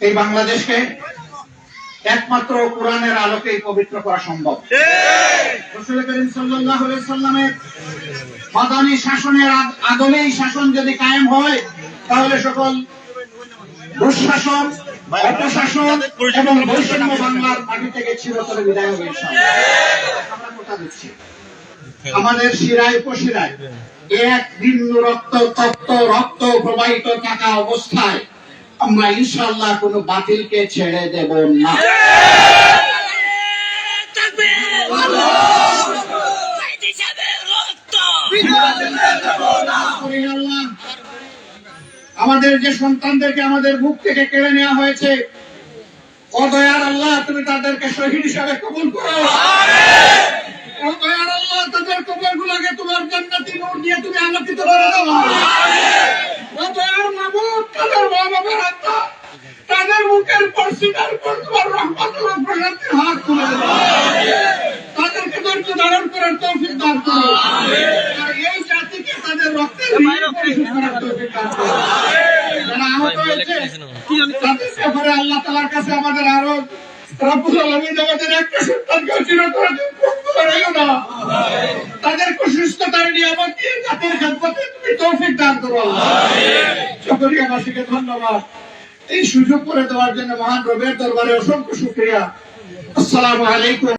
এই বাংলাদেশকে একমাত্র কোরআনের আলোকেই পবিত্র করা সম্ভব। মাদানী শাসনের আদ- আদলেই শাসন যদি কায়েম হয়, তাহলে সকল দুঃশাসন, অপশাসন এবং বৈষম্য বাংলার মাটি থেকে চিরতরে বিদায় হবে আমরা কথা দিচ্ছি। আমাদের শিরায় উপশিরায় এক ভিন্ন রক্ত তপ্ত রক্ত প্রবাহিত থাকা অবস্থায় আমরা ইনশাল্লাহ কোন বাতিলকে ছেড়ে দেব না। আমাদের যে সন্তানদেরকে আমাদের বুক থেকে কেড়ে নেওয়া হয়েছে, ও দয়ার আল্লাহ, তুমি তাদেরকে শহীদ হিসাবে কবুল করো। তাদের গুলাকে তোমার জান্নাতি নূর দিয়ে তুমি আলোকিত করে দাও দয়ার মাবুদ তাদের মা বাবার আত্মা তাদের মুখের পর স্বীকার পর তোমার রহমতুল্লাহ প্রশান্তির হাত তুলে তাদেরকে ধৈর্য ধারণ করার তৌফিক দান করো আর এই জাতিকে তাদের রক্তের যারা আহত হয়েছে তাদের ব্যাপারে আল্লাহ তালার কাছে আমাদের আরও রব্বুল আলামিন আমাদের একটা সন্তানকে চিরতরে মুক্ত করাইও না তাদেরকে সুস্থতার নিয়ামত দিয়ে ধন্যবাদ। এই সুযোগ করে দেওয়ার জন্য মহান রবের দরবারে অসংখ্য শুক্রিয়া। আসসালামু আলাইকুম।